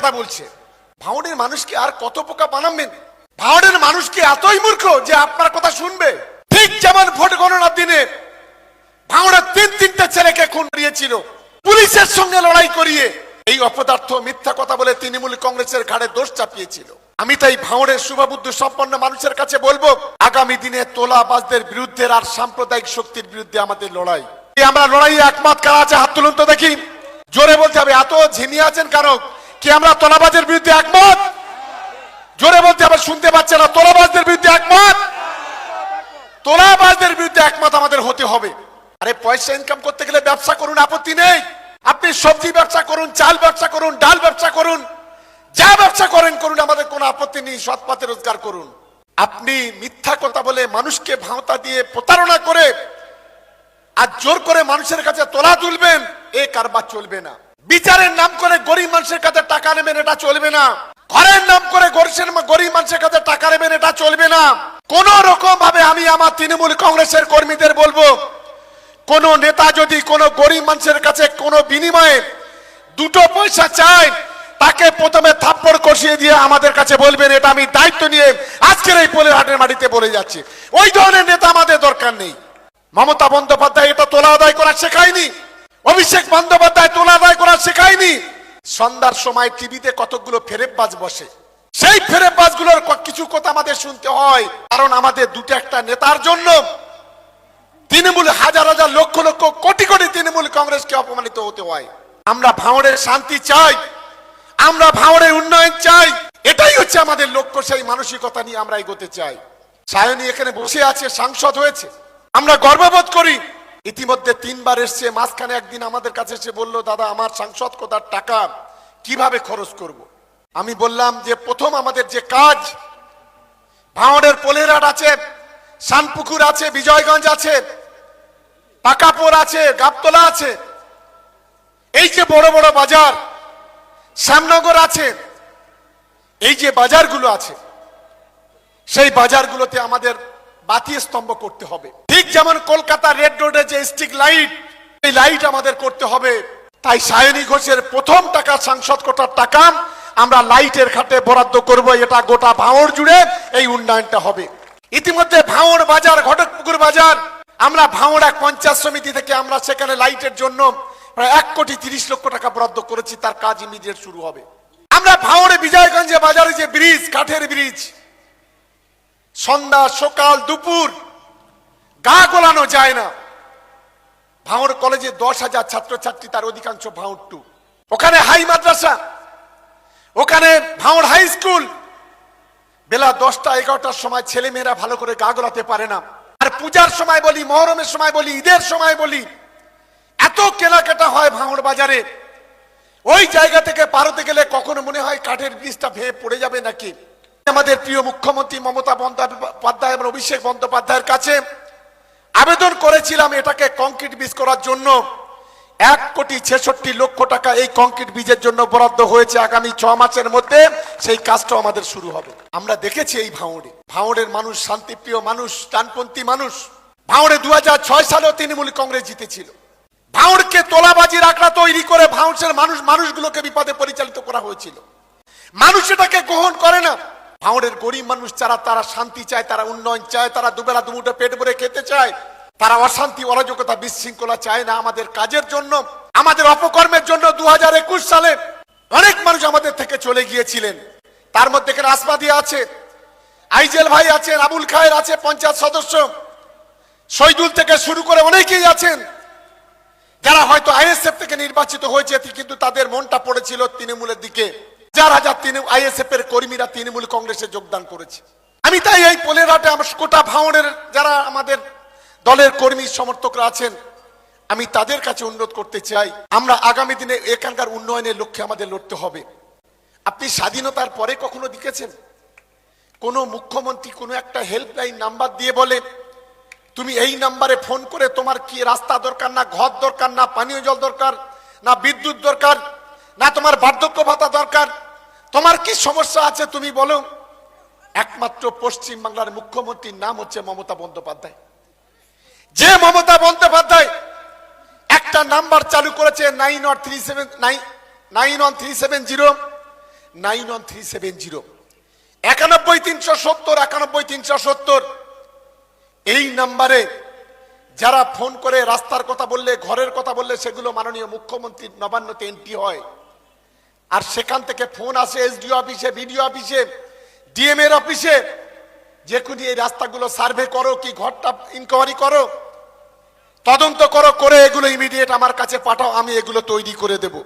কথা বলছে। ভাঙড়ের মানুষকে আর কত পোকা বানাবেন ভাঙড়ের মানুষকে এতই মূর্খ যে আপনার কথা শুনবে? ঠিক যেমন ভোট গণনার দিনে ভাঙড়ের তিন, তিনটে ছেলেকে খুন করিয়েছিল, পুলিশের সঙ্গে লড়াই করিয়ে এই অপদার্থ মিথ্যা কথা বলে তৃণমূল কংগ্রেসের ঘাড়ে দোষ চাপিয়েছিল। আমি তাই ভাঙড়ের শুভবুদ্ধ সম্পন্ন মানুষের কাছে বলব, আগামী দিনে তোলাবাজদের বিরুদ্ধে আর সাম্প্রদায়িক শক্তির বিরুদ্ধে আমাদের লড়াই। আমরা লড়াই একমত কারা আছে? হাত তুলুন তো দেখি। জোরে বলতে হবে, এত ঝিমিয়ে আছেন কারণ কি আমরা তোলাবাজের বিরুদ্ধে একমত? জোরে বলতে হবে শুনতে পাচ্ছে না, তোলাবাজদের বিরুদ্ধে একমত? তোলাবাজদের বিরুদ্ধে একমত আমাদের হতে হবে। আরে পয়সা ইনকাম করতে গেলে ব্যবসা করুন, আপত্তি নেই। আপনি সবজি ব্যবসা করুন, চাল ব্যবসা করুন, ডাল ব্যবসা করুন, যা ব্যবসা করেন করুন, আমাদের কোনো আপত্তি নেই, সৎ পথে রোজগার করুন। আপনি মিথ্যা কথা বলে মানুষকে ভাঁওতা দিয়ে প্রতারণা করে আর জোর করে মানুষের কাছে তোলা তুলবেন, এ কারবার চলবে না। বিচারের নাম করে গরিব মানুষের কাছে টাকা নেবেন, এটা চলবে না। ঘরের নাম করে গরিব মানুষের কাছে টাকা নেবেন, এটা চলবে না। কোন রকম ভাবে আমি আমার তৃণমূল কংগ্রেসের কর্মীদের বলব, কোন নেতা যদি কোন গরিব মানুষের কাছে কোন বিনিময়ে দুটো পয়সা চায়, তাকে প্রথমে থাপ্পড় কষিয়ে দিয়ে আমাদের কাছে বলবেন, এটা আমি দায়িত্ব নিয়ে আজকের এই পোলের হাটের মাটিতে বলে যাচ্ছি। ওই ধরনের নেতা আমাদের দরকার নেই। মমতা বন্দ্যোপাধ্যায় এটা তোলা আদায় করা শেখায়নি। অভিষেক বন্দ্যোপাধ্যায় তোলা আদায় করা শেখায়নি। সন্ধ্যার সময় টিভিতে কতগুলো ফেরেববাজ বসে। সেই ফেরেববাজগুলোর কিছু কথা আমাদের শুনতে হয়, কারণ আমাদের দুটো একটা নেতার জন্য। তৃণমূল হাজার হাজার লক্ষ লক্ষ কোটি কোটি তৃণমূল কংগ্রেসকে অপমানিত হতে হয়। আমরা ভাঙড়ের শান্তি চাই, আমরা ভাঙড়ের উন্নয়ন চাই, এটাই হচ্ছে আমাদের লক্ষ্য, সেই মানসিকতা নিয়ে আমরা এগোতে চাই। সায়নী এখানে বসে আছে, সাংসদ হয়েছে। আমরা গর্ববোধ করি ইতিমধ্যে তিনবার এসছে, মাঝখানে একদিন আমাদের কাছে এসে বলল, দাদা, আমার সাংসদ কোথার টাকা কীভাবে খরচ করব। আমি বললাম যে, প্রথম আমাদের যে কাজ, ভাঙড়ের পোলেরহাট আছে, শানপুকুর আছে, বিজয়গঞ্জ আছে, পাকাপুর আছে, গাবতলা আছে, এই যে বড় বড় বাজার, শ্যামনগর আছে, এই যে বাজারগুলো আছে, সেই বাজারগুলোতে আমাদের বাতি স্তম্ভ করতে হবে যেমন কলকাতা রেড রোডে যে স্ট্রিক লাইট, এই লাইট আমাদের করতে হবে। তাই সায়নী ঘোষের প্রথম টাকা সাংসদ কোটার টাকা আমরা লাইটের খাতে বরাদ্দ করব, এটা গোটা ভাঙড় জুড়ে এই উন্নয়নটা হবে। ইতিমধ্যে ভাঙড় বাজার, ঘটকপুকুর বাজার, আমরা ভাঙড় এক পঞ্চায়েত সমিতি থেকে আমরা সেখানে লাইটের জন্য প্রায় এক কোটি তিরিশ লক্ষ টাকা বরাদ্দ করেছি, তার কাজ ইমিডিয়েট শুরু হবে। আমরা ভাঙড়ে বিজয়গঞ্জে বাজারে যে ব্রিজ, কাঠের ব্রিজ, সন্ধ্যা সকাল দুপুর গা গোলানো যায় না। ভাঙড় কলেজে দশ হাজার ছাত্রছাত্রী, তার অধিকাংশ ভাঙড় টু। ওখানে হাই মাদ্রাসা, ওখানে ভাঙড় হাই স্কুল। বেলা দশটা এগারোটার সময় ছেলেমেয়েরা ভালো করে গা গোলাতে পারে না। আর পূজার সময় বলি, মহরমের সময় বলি, ঈদের সময় বলি, এত কেনাকাটা হয় ভাঙড় বাজারে। ওই জায়গা থেকে পারতে গেলে কখনো মনে হয় কাঠের ব্রিজটা ভেঙে পড়ে যাবে নাকি? আমাদের প্রিয় মুখ্যমন্ত্রী মমতা বন্দ্যোপাধ্যায় এবং অভিষেক বন্দ্যোপাধ্যায়ের কাছে আবেদন করেছিলাম এটাকে কংক্রিট বীজ করার জন্য। এক কোটি ছেষট্টি লক্ষ টাকা এই কংক্রিট বীজের জন্য বরাদ্দ হয়েছে আগামী ছ মাসের মধ্যে। সেই কাজটা আমাদের শুরু হবে। আমরা দেখেছি এই ভাঙড়ে। ভাঙড়ের মানুষ, শান্তিপ্রিয় মানুষ, ডানপন্থী মানুষ। ভাঙড়ে দু হাজার ছয় সালেও তৃণমূল কংগ্রেস জিতেছিল। ভাঙড়কে তোলাবাজির আঁকড়া তৈরি করে ভাঙড়ের মানুষ, মানুষগুলোকে বিপদে পরিচালিত করা হয়েছিল। মানুষ এটাকে গ্রহণ করে না। ভাঙড়ের গরিব মানুষ যারা, তারা শান্তি চায়, তারা উন্নয়ন চায়, তারা দুবেলা দুমুঠো পেট ভরে খেতে চায়, তারা অশান্তি, অরাজকতা, বিশৃঙ্খলা চায় না আমাদের কাজের জন্য, আমাদের অপকর্মের জন্য দু একুশ সালে অনেক মানুষ আমাদের থেকে চলে গিয়েছিলেন। তার মধ্যে এখানে আসমাদি আছে, আইজেল ভাই আছেন, আবুল খায়ের আছে, পঞ্চায়েত সদস্য, শহীদুল থেকে শুরু করে অনেকেই আছেন। যারা হয়তো আইএসএফ থেকে নির্বাচিত হয়েছে, কিন্তু তাদের মনটা পড়েছিল তৃণমূলের দিকে। হাজার হাজার আইএসএফ এর কর্মীরা তৃণমূল কংগ্রেসে যোগদান করেছে। আমি তাই এই পোলেরহাটে আমার কোটা ভাঙনের যারা আমাদের দলের কর্মী সমর্থকরা আছেন, আমি তাদের কাছে অনুরোধ করতে চাই, আমরা আগামী দিনে এখানকার উন্নয়নের লক্ষ্যে আমাদের লড়তে হবে। আপনি স্বাধীনতার পরে কখনো দেখেছেন? কোন মুখ্যমন্ত্রী কোনো একটা হেল্পলাইন নাম্বার দিয়ে বলে, তুমি এই নাম্বারে ফোন করে তোমার কি রাস্তা দরকার না, ঘর দরকার না, পানীয় জল দরকার না, বিদ্যুৎ দরকার? না, তোমার বার্ধক্য ভাতা দরকার। তোমার কি সমস্যা আছে তুমি বলো। একমাত্র পশ্চিম বাংলার মুখ্যমন্ত্রীর নাম হচ্ছে মমতা বন্দ্যোপাধ্যায়। যে মমতা বন্দ্যোপাধ্যায় একটা নাম্বার চালু করেছে nine one three seven, nine nine one three seven zero, nine one three seven zero. একানব্বই তিনশো সত্তর, একানব্বই তিনশো সত্তর। এই নাম্বারে যারা ফোন করে রাস্তার কথা বললে, ঘরের কথা বললে, সেগুলো মাননীয় মুখ্যমন্ত্রীর নবান্নতে এন্ট্রি হয়। আর সেখান থেকে ফোন আসে এসডিও অফিসে, বিডিও অফিসে, ডিএম এর অফিসে, যে কোনো এই রাস্তাগুলো সার্ভে করো কি ঘরটা ইনকোয়ারি করো, তদন্ত করো, করে এগুলো ইমিডিয়েট আমার কাছে পাঠাও, আমি এগুলো তৈরি করে দেবো।